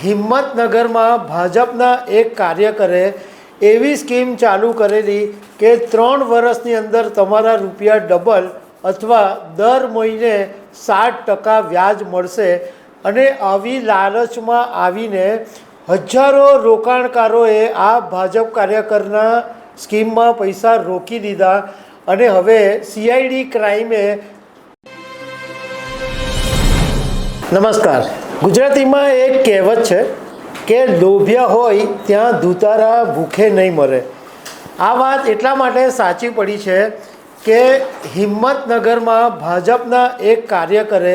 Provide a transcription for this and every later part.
હિંમતનગરમાં ભાજપના એક કાર્યકરે એવી સ્કીમ ચાલુ કરેલી કે ત્રણ વર્ષની અંદર તમારા રૂપિયા ડબલ અથવા દર મહિને સાત ટકા વ્યાજ મળશે અને આવી લાલચમાં આવીને હજારો રોકાણકારોએ આ ભાજપ કાર્યકરના સ્કીમમાં પૈસા રોકી દીધા અને હવે સીઆઈડી ક્રાઇમે નમસ્કાર. ગુજરાતીમાં એક કહેવત છે કે લોભ્યા હોય ત્યાં ધૂતારા ભૂખે નહીં મરે. આ વાત એટલા માટે સાચી પડી છે કે હિંમતનગરમાં ભાજપના એક કાર્યકરે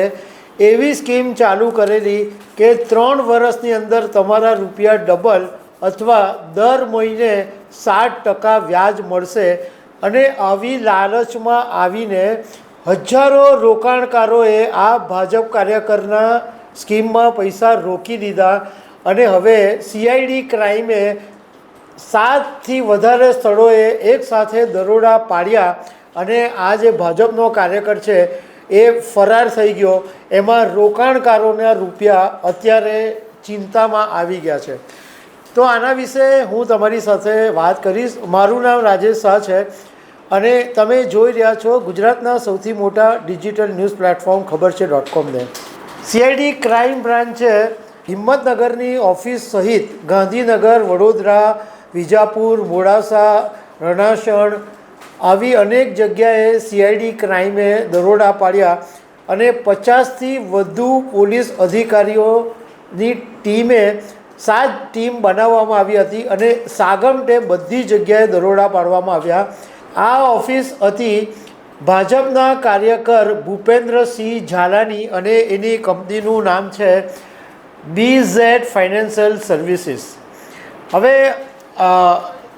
એવી સ્કીમ ચાલુ કરેલી કે ત્રણ વર્ષની અંદર તમારા રૂપિયા ડબલ અથવા દર મહિને સાત ટકા વ્યાજ મળશે અને આવી લાલચમાં આવીને હજારો રોકાણકારોએ આ ભાજપ કાર્યકરના સ્કીમમાં પૈસા રોકી દીધા અને હવે સીઆઈડી ક્રાઇમે સાતથી વધારે સ્થળોએ એકસાથે દરોડા પાડ્યા અને આ જે ભાજપનો કાર્યકર છે એ ફરાર થઈ ગયો. એમાં રોકાણકારોના રૂપિયા અત્યારે ચિંતામાં આવી ગયા છે. તો આના વિશે હું તમારી સાથે વાત કરીશ. મારું નામ રાજેશ શાહ છે અને તમે જોઈ રહ્યા છો ગુજરાતના સૌથી મોટા ડિજિટલ ન્યૂઝ પ્લેટફોર્મ ખબર છે ડોટ કોમને સીઆઈડી ક્રાઇમ બ્રાન્ચે હિંમતનગરની ઓફિસ સહિત ગાંધીનગર, વડોદરા, વિજાપુર, મોડાસા, રણાસણ આવી અનેક જગ્યાએ સીઆઈડી ક્રાઇમે દરોડા પાડ્યા અને પચાસથી વધુ પોલીસ અધિકારીઓની ટીમે સાત ટીમ બનાવવામાં આવી હતી અને સાગમટે બધી જગ્યાએ દરોડા પાડવામાં આવ્યા. આ ઓફિસ હતી ભાજપના કાર્યકર ભૂપેન્દ્રસિંહ ઝાલાની અને એની કંપનીનું નામ છે બી ઝેડ ફાઇનાન્શિયલ સર્વિસીસ હવે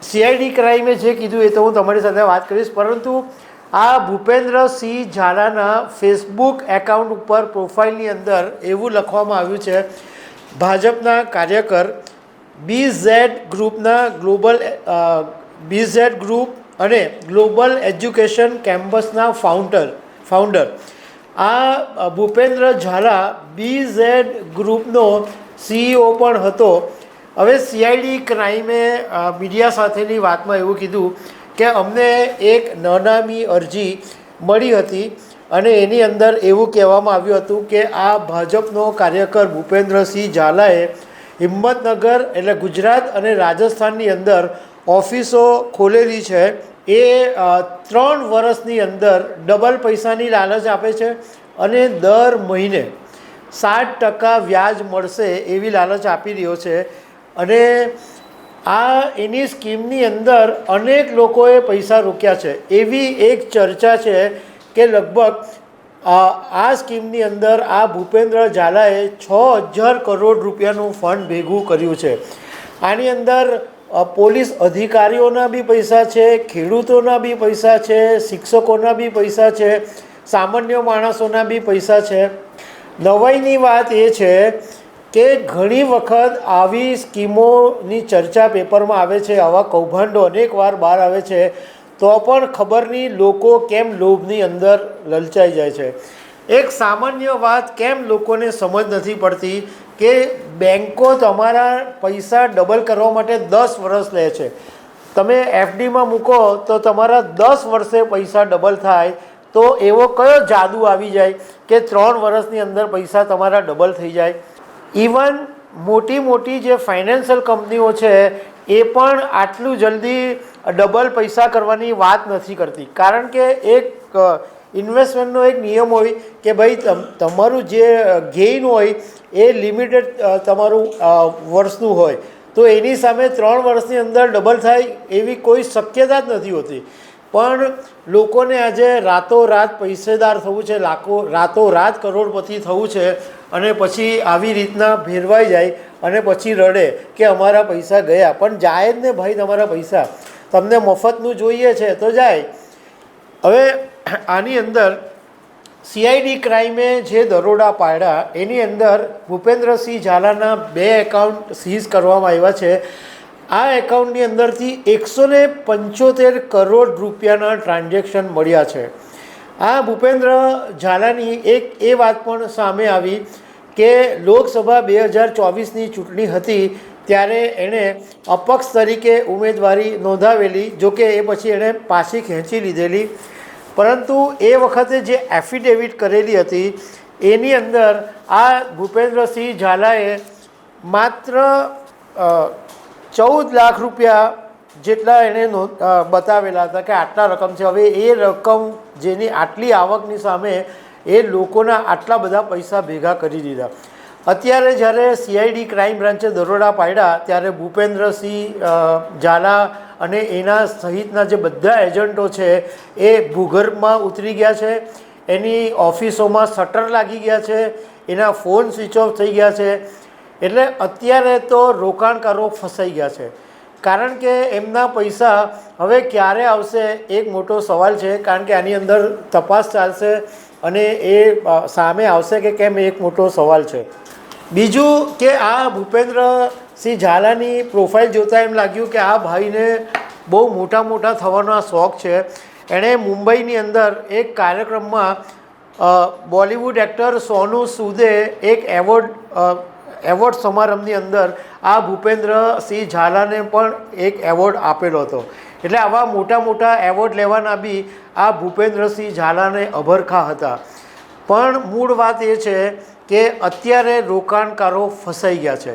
સીઆઈડી ક્રાઇમે જે કીધું એ તો હું તમારી સાથે વાત કરીશ, પરંતુ આ ભૂપેન્દ્રસિંહ ઝાલાના ફેસબુક એકાઉન્ટ ઉપર પ્રોફાઇલની અંદર એવું લખવામાં આવ્યું છે, ભાજપના કાર્યકર બી ઝેડ ગ્રુપના ગ્લોબલ બી ઝેડ ગ્રુપ અને ગ્લોબલ એજ્યુકેશન કેમ્પસના ફાઉન્ડર ફાઉન્ડર. આ ભૂપેન્દ્ર ઝાલા બી ઝેડ ગ્રુપનો સીઈઓ પણ હતો. હવે સીઆઈડી ક્રાઇમે મીડિયા સાથેની વાતમાં એવું કીધું કે અમને એક નનામી અરજી મળી હતી અને એની અંદર એવું કહેવામાં આવ્યું હતું કે આ ભાજપનો કાર્યકર ભૂપેન્દ્રસિંહ ઝાલાએ હિંમતનગર એટલે ગુજરાત અને રાજસ્થાનની અંદર ઓફિસો ખોલેલી છે. એ ત્રણ વર્ષની અંદર ડબલ પૈસાની લાલચ આપે છે અને દર મહિને સાત ટકા વ્યાજ મળશે એવી લાલચ આપી રહ્યો છે. અને આ એની સ્કીમની અંદર અનેક લોકોએ પૈસા રોક્યા છે. એવી એક ચર્ચા છે કે લગભગ આ સ્કીમની અંદર આ ભૂપેન્દ્ર ઝાલાએ છ હજાર કરોડ રૂપિયાનું ફંડ ભેગું કર્યું છે. આની અંદર પોલીસ અધિકારીઓના બી પૈસા છે, ખેડૂતોના બી પૈસા છે, શિક્ષકોના બી પૈસા છે, સામાન્ય માણસોના બી પૈસા છે. નવાઈની વાત એ છે કે ઘણી વખત આવી સ્કીમોની ચર્ચા પેપરમાં આવે છે, આવા કૌભાંડો અનેક વાર બહાર આવે છે, તો પણ ખબર નહીં લોકો કેમ લોભની અંદર લલચાઈ જાય છે? એક સામાન્ય વાત કેમ લોકોને સમજ નથી પડતી? કે બેન્કો તમારા પૈસા ડબલ કરવા માટે દસ વર્ષ લે છે. તમે એફડીમાં મૂકો તો તમારા દસ વર્ષે પૈસા ડબલ થાય તો એવો કયો જાદુ આવી જાય કે ત્રણ વર્ષની અંદર પૈસા તમારા ડબલ થઈ જાય? ઇવન મોટી મોટી જે ફાઇનાન્શિયલ કંપનીઓ છે, એ પણ આટલું જલ્દી ડબલ પૈસા કરવાની વાત નથી કરતી. કારણ કે એક ઇન્વેસ્ટમેન્ટનો એક નિયમ હોય કે ભાઈ તમારું જે ગેઇન હોય એ લિમિટેડ તમારું વર્ષનું હોય. તો એની સામે ત્રણ વર્ષની અંદર ડબલ થાય એવી કોઈ શક્યતા જ નથી હોતી. પણ લોકોને આજે રાતોરાત પૈસેદાર થવું છે, લાખો, રાતોરાત કરોડપતિ થવું છે અને પછી આવી રીતના ભેરવાઈ જાય અને પછી રડે કે અમારા પૈસા ગયા. પણ જાય જ ને ભાઈ તમારા પૈસા. તમને મફતનું જોઈએ છે તો જાય. હવે આની અંદર સીઆઈડી ક્રાઇમે જે દરોડા પાડ્યા, એની અંદર ભૂપેન્દ્રસિંહ ઝાલાના બે એકાઉન્ટ સીઝ કરવામાં આવ્યા છે. આ એકાઉન્ટની અંદરથી એકસો ને પંચોતેર કરોડ રૂપિયાના ટ્રાન્ઝેક્શન મળ્યા છે. આ ભૂપેન્દ્ર ઝાલાની એક એ વાત પણ સામે આવી કે લોકસભા બે હજાર ચોવીસની ચૂંટણી હતી ત્યારે એણે અપક્ષ તરીકે ઉમેદવારી નોંધાવેલી, જોકે એ પછી એણે પાછી ખેંચી લીધેલી. પરંતુ એ વખતે જે એફિડેવિટ કરેલી હતી, એની અંદર આ ભૂપેન્દ્રસિંહ ઝાલાએ માત્ર ચૌદ લાખ રૂપિયા જેટલા એણે નોંધ બતાવેલા હતા કે આટલા રકમ છે. હવે એ રકમ જેની આટલી આવકની સામે એ લોકોના આટલા બધા પૈસા ભેગા કરી દીધા. અત્યારે જ્યારે સીઆઈડી ક્રાઇમ બ્રાન્ચે દરોડા પાડ્યા, ત્યારે ભૂપેન્દ્રસિંહ ઝાલા અને એના સહિતના જે બધા એજન્ટો છે, એ ભૂગર્ભમાં ઉતરી ગયા છે. એની ઓફિસોમાં શટર લાગી ગયા છે. એના ફોન સ્વિચ ઓફ થઈ ગયા છે. એટલે અત્યારે તો રોકાણકારો ફસાઈ ગયા છે. કારણ કે એમના પૈસા હવે ક્યારે આવશે, એક મોટો સવાલ છે. કારણ કે આની અંદર તપાસ ચાલશે અને એ સામે આવશે કે કેમ એક મોટો સવાલ છે. બીજું કે આ ભૂપેન્દ્રસિંહ ઝાલાની પ્રોફાઇલ જોતાં એમ લાગ્યું કે આ ભાઈને બહુ મોટા મોટા થવાનો આ શોખ છે. એણે મુંબઈની અંદર એક કાર્યક્રમમાં બોલિવૂડ એક્ટર સોનુ સૂદે એક એવોર્ડ એવોર્ડ સમારંભની અંદર આ ભૂપેન્દ્રસિંહ ઝાલાને પણ એક એવોર્ડ આપેલો હતો. એટલે આવા મોટા મોટા એવોર્ડ લેવાના બી આ ભૂપેન્દ્રસિંહ ઝાલાને અભરખા હતા. પણ મૂળ વાત એ છે કે અત્યારે રોકાણકારો ફસાઈ ગયા છે.